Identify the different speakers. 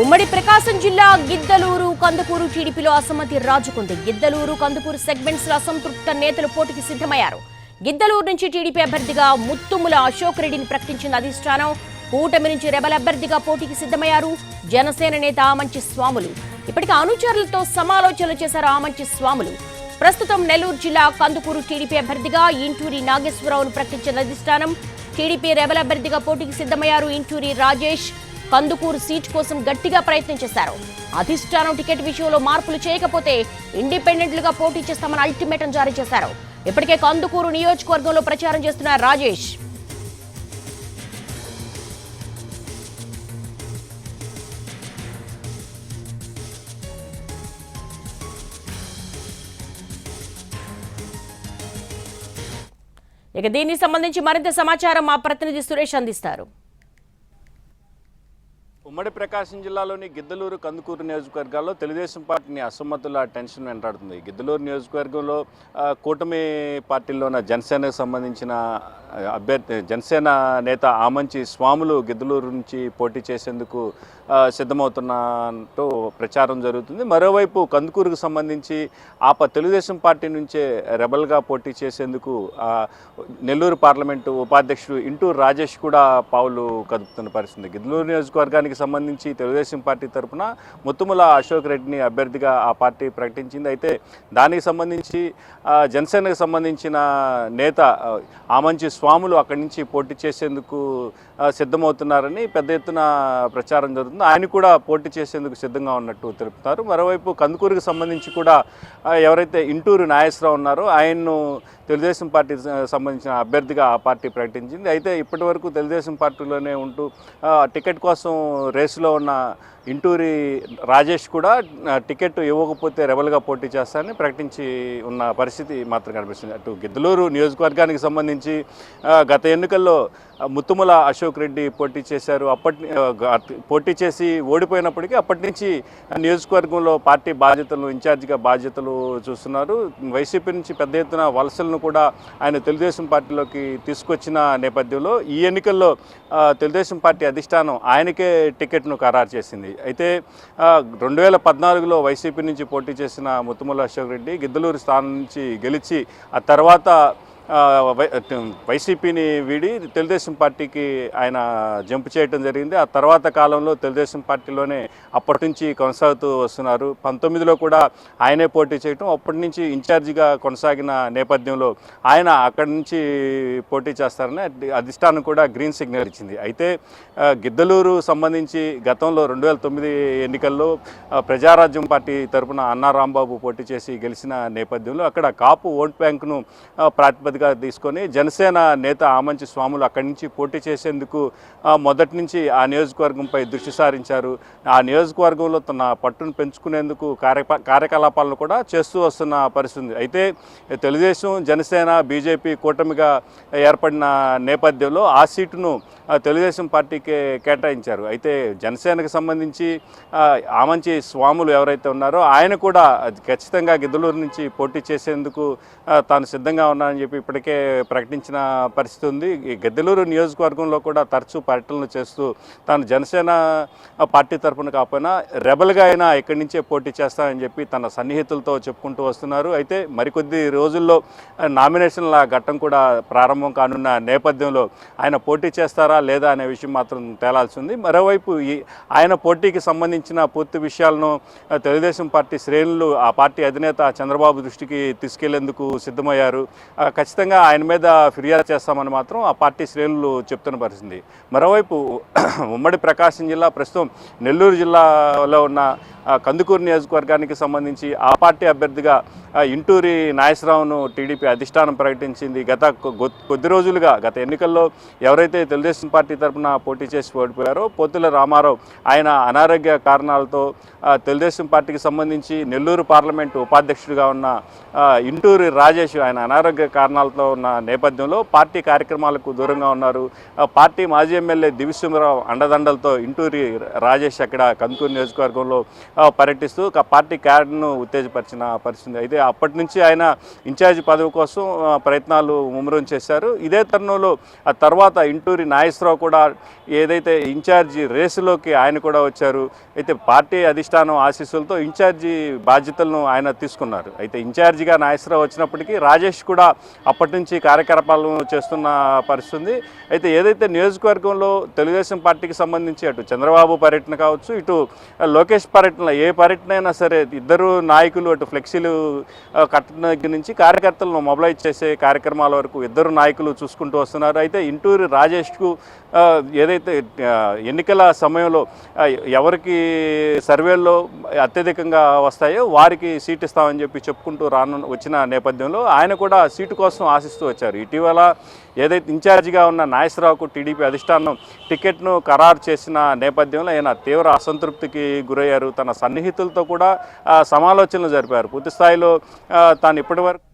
Speaker 1: ఉమ్మడి ప్రకాశం జిల్లా గిద్దలూరు కందుకూరు టీడీపీలో అసమ్మతి రాజుకుంది. గిద్దలూరు కందుకూరు సెగ్మెంట్స్లో అసంతృప్త నేతలు పోటీకి సిద్ధమయ్యారు. గిద్దలూరు నుంచి టీడీపీ అభ్యర్థిగా ముత్తుముల అశోక్ రెడ్డిని ప్రకటించిన అధిష్టానం కూటమి నుంచి రెబల్ అభ్యర్థిగా పోటీకి సిద్ధమయ్యారు. జనసేన నేత ఆమంచి స్వాములు. ఇప్పటికే అనుచరులతో సమాలోచనలు చేశారు ఆమంచి స్వాములు. ప్రస్తుతం నెల్లూరు జిల్లా కందుకూరు టీడీపీ అభ్యర్థిగా ఇంటూరి నాగేశ్వరరావును ప్రకటించిన అధిష్టానం టీడీపీ రెబల్ అభ్యర్థిగా పోటీకి సిద్ధమయ్యారు ఇంటూరి రాజేష్. కందుకూరు సీట్ కోసం గట్టిగా ప్రయత్నం చేశారు. అధిష్టానం టికెట్ విషయంలో మార్పులు చేయకపోతే ఇండిపెండెంట్లుగా పోటీ చేస్తామని అల్టిమేటం జారీ చేశారు. ఇప్పటికే కందుకూరు నియోజకవర్గంలో ప్రచారం చేస్తున్న రాజేష్. ఇక దీనికి సంబంధించి మరింత సమాచారం మా ప్రతినిధి సురేష్ అందిస్తారు.
Speaker 2: ఉమ్మడి ప్రకాశం జిల్లాలోని గిద్దలూరు కందుకూరు నియోజకవర్గాల్లో తెలుగుదేశం పార్టీని అసమ్మతుల టెన్షన్ వెంటాడుతుంది. గిద్దలూరు నియోజకవర్గంలో కూటమి పార్టీలోన జనసేనకు సంబంధించిన అభ్యర్థి జనసేన నేత ఆమంచి స్వాములు గిద్దలూరు నుంచి పోటీ చేసేందుకు సిద్ధమవుతున్నట్టు ప్రచారం జరుగుతుంది. మరోవైపు కందుకూరుకు సంబంధించి ఆప తెలుగుదేశం పార్టీ నుంచే రెబల్గా పోటీ చేసేందుకు నెల్లూరు పార్లమెంటు ఉపాధ్యక్షుడు ఇంటూరు రాజేష్ కూడా పావులు కదుపుతున్న పరిస్థితి. గిద్దలూరు నియోజకవర్గానికి సంబంధించి తెలుగుదేశం పార్టీ తరఫున ముత్తుముల అశోక్ రెడ్డిని అభ్యర్థిగా ఆ పార్టీ ప్రకటించింది. అయితే దానికి సంబంధించి జనసేనకు సంబంధించిన నేత ఆ, ఆమంచి స్వాములు అక్కడి నుంచి పోటీ చేసేందుకు సిద్ధమవుతున్నారని పెద్ద ఎత్తున ప్రచారం జరుగుతుంది. ఆయన కూడా పోటీ చేసేందుకు సిద్ధంగా ఉన్నట్టు తెలుపుతున్నారు మరోవైపు కందుకూరుకు సంబంధించి కూడా ఎవరైతే ఇంటూరు నాగేశ్వరరావు ఉన్నారో ఆయన్ను తెలుగుదేశం పార్టీ సంబంధించిన అభ్యర్థిగా ఆ పార్టీ ప్రకటించింది. అయితే ఇప్పటి వరకు తెలుగుదేశం పార్టీలోనే ఉంటూ టికెట్ కోసం రేసులో ఉన్న ఇంటూరి రాజేష్ కూడా టికెట్ ఇవ్వకపోతే రెబల్గా పోటీ చేస్తారని ప్రకటించి ఉన్న పరిస్థితి మాత్రం కనిపిస్తుంది. అటు గిద్దలూరు నియోజకవర్గానికి సంబంధించి గత ఎన్నికల్లో ముత్తుముల అశోక్ రెడ్డి పోటీ చేశారు. అప్పటి పోటీ చేసి ఓడిపోయినప్పటికీ అప్పటి నుంచి నియోజకవర్గంలో పార్టీ బాధ్యతలు ఇన్ఛార్జిగా బాధ్యతలు చూస్తున్నారు. వైసీపీ నుంచి పెద్ద ఎత్తున వలసలను కూడా ఆయన తెలుగుదేశం పార్టీలోకి తీసుకొచ్చిన నేపథ్యంలో ఈ ఎన్నికల్లో తెలుగుదేశం పార్టీ అధిష్టానం ఆయనకే టికెట్ను ఖరారు చేసింది. అయితే రెండు వేల పద్నాలుగులో వైసీపీ నుంచి పోటీ చేసిన ముత్తుముల అశోక్ రెడ్డి గిద్దలూరు స్థానం నుంచి గెలిచి ఆ తర్వాత వైసీపీని వీడి తెలుగుదేశం పార్టీకి ఆయన జంప్ చేయడం జరిగింది. ఆ తర్వాత కాలంలో తెలుగుదేశం పార్టీలోనే అప్పటి నుంచి కొనసాగుతూ వస్తున్నారు. పంతొమ్మిదిలో కూడా ఆయనే పోటీ చేయటం అప్పటి నుంచి ఇన్ఛార్జిగా కొనసాగిన నేపథ్యంలో ఆయన అక్కడి నుంచి పోటీ చేస్తారని అధిష్టానం కూడా గ్రీన్ సిగ్నల్ ఇచ్చింది. అయితే గిద్దలూరు సంబంధించి గతంలో రెండు వేల తొమ్మిది ఎన్నికల్లో ప్రజారాజ్యం పార్టీ తరపున అన్నా రాంబాబు పోటీ చేసి గెలిచిన నేపథ్యంలో అక్కడ కాపు ఓట్ బ్యాంక్ను ప్రాతిపదిక ప్రాతిపదికగా తీసుకొని జనసేన నేత ఆమంచి స్వాములు అక్కడి నుంచి పోటీ చేసేందుకు మొదటి నుంచి ఆ నియోజకవర్గంపై దృష్టి సారించారు. ఆ నియోజకవర్గంలో తన పట్టును పెంచుకునేందుకు కార్య కార్యకలాపాలను కూడా చేస్తూ వస్తున్న పరిస్థితి అయితే తెలుగుదేశం జనసేన బీజేపీ కూటమిగా ఏర్పడిన నేపథ్యంలో ఆ సీటును తెలుగుదేశం పార్టీకే కేటాయించారు. అయితే జనసేనకు సంబంధించి ఆ, ఆమంచి స్వాములు ఎవరైతే ఉన్నారో ఆయన కూడా ఖచ్చితంగా గిద్దలూరు నుంచి పోటీ చేసేందుకు తాను సిద్ధంగా ఉన్నానని చెప్పి ఇప్పటికే ప్రకటించిన పరిస్థితి ఉంది. ఈ నియోజకవర్గంలో కూడా తరచూ పర్యటనలు చేస్తూ తాను జనసేన పార్టీ తరఫున కాకపోయినా రెబల్గా అయినా ఇక్కడి నుంచే పోటీ చేస్తానని చెప్పి తన సన్నిహితులతో చెప్పుకుంటూ వస్తున్నారు. అయితే మరికొద్ది రోజుల్లో నామినేషన్ల ఘట్టం కూడా ప్రారంభం కానున్న నేపథ్యంలో ఆయన పోటీ చేస్తారా లేదా అనే విషయం మాత్రం తేలాల్సి ఉంది. మరోవైపు ఈ ఆయన పోటీకి సంబంధించిన పూర్తి విషయాలను తెలుగుదేశం పార్టీ శ్రేణులు ఆ పార్టీ అధినేత చంద్రబాబు దృష్టికి తీసుకెళ్ళేందుకు సిద్ధమయ్యారు. ఖచ్చితంగా ఖచ్చితంగా ఆయన మీద ఫిర్యాదు చేస్తామని మాత్రం ఆ పార్టీ శ్రేణులు చెప్తున్న పరిస్థితి. మరోవైపు ఉమ్మడి ప్రకాశం జిల్లా ప్రస్తుతం నెల్లూరు జిల్లాలో ఉన్న కందుకూరు నియోజకవర్గానికి సంబంధించి ఆ పార్టీ అభ్యర్థిగా ఇంటూరి నాగేశ్వరరావును టీడీపీ అధిష్టానం ప్రకటించింది. గత కొద్ది రోజులుగా గత ఎన్నికల్లో ఎవరైతే తెలుగుదేశం పార్టీ తరఫున పోటీ చేసి ఓడిపోయారో పోతుల రామారావు ఆయన అనారోగ్య కారణాలతో తెలుగుదేశం పార్టీకి సంబంధించి నెల్లూరు పార్లమెంటు ఉపాధ్యక్షుడిగా ఉన్న ఇంటూరి రాజేష్ ఆయన అనారోగ్య కారణాలు కారణాలతో ఉన్న నేపథ్యంలో పార్టీ కార్యక్రమాలకు దూరంగా ఉన్నారు. ఆ, పార్టీ మాజీ ఎమ్మెల్యే దివిసింహరావు అండదండలతో ఇంటూరి రాజేష్ అక్కడ కందుకూరు నియోజకవర్గంలో పర్యటిస్తూ పార్టీ క్యాడర్ను ఉత్తేజపరిచిన పరిస్థితి. అయితే అప్పటి నుంచి ఆయన ఇన్ఛార్జి పదవి కోసం ప్రయత్నాలు ముమ్మరం చేశారు. ఇదే తరుణంలో ఆ తర్వాత ఇంటూరి నాగేశ్వరరావు కూడా ఏదైతే ఇన్ఛార్జి రేసులోకి ఆయన కూడా వచ్చారు అయితే పార్టీ అధిష్టానం ఆశీస్సులతో ఇన్ఛార్జి బాధ్యతలను ఆయన తీసుకున్నారు. అయితే ఇన్ఛార్జిగా నాగేశ్వరరావు వచ్చినప్పటికీ రాజేష్ కూడా అప్పటి నుంచి కార్యకలాపాలను చేస్తున్న పరిస్థితి అయితే ఏదైతే నియోజకవర్గంలో తెలుగుదేశం పార్టీకి సంబంధించి అటు చంద్రబాబు పర్యటన కావచ్చు ఇటు లోకేష్ పర్యటన ఏ పర్యటన అయినా సరే ఇద్దరు నాయకులు అటు ఫ్లెక్సీలు కట్టడం దగ్గర నుంచి కార్యకర్తలను మొబలైజ్ చేసే కార్యక్రమాల వరకు ఇద్దరు నాయకులు చూసుకుంటూ వస్తున్నారు. అయితే ఇంటూరి రాజేష్కు ఏదైతే ఎన్నికల సమయంలో ఎవరికి సర్వేల్లో అత్యధికంగా వస్తాయో వారికి సీట్ ఇస్తామని చెప్పి చెప్పుకుంటూ రాను వచ్చిన నేపథ్యంలో ఆయన కూడా సీటు కోసం ఆశిస్తూ వచ్చారు. ఇటీవల ఏదైతే ఇన్ఛార్జిగా ఉన్న నాగేశ్వరరావుకు టీడీపీ అధిష్టానం టికెట్ను ఖరారు చేసిన నేపథ్యంలో ఆయన తీవ్ర అసంతృప్తికి గురయ్యారు. తన సన్నిహితులతో కూడా సమాలోచనలు జరిపారు. పూర్తి స్థాయిలో తాను ఇప్పటివరకు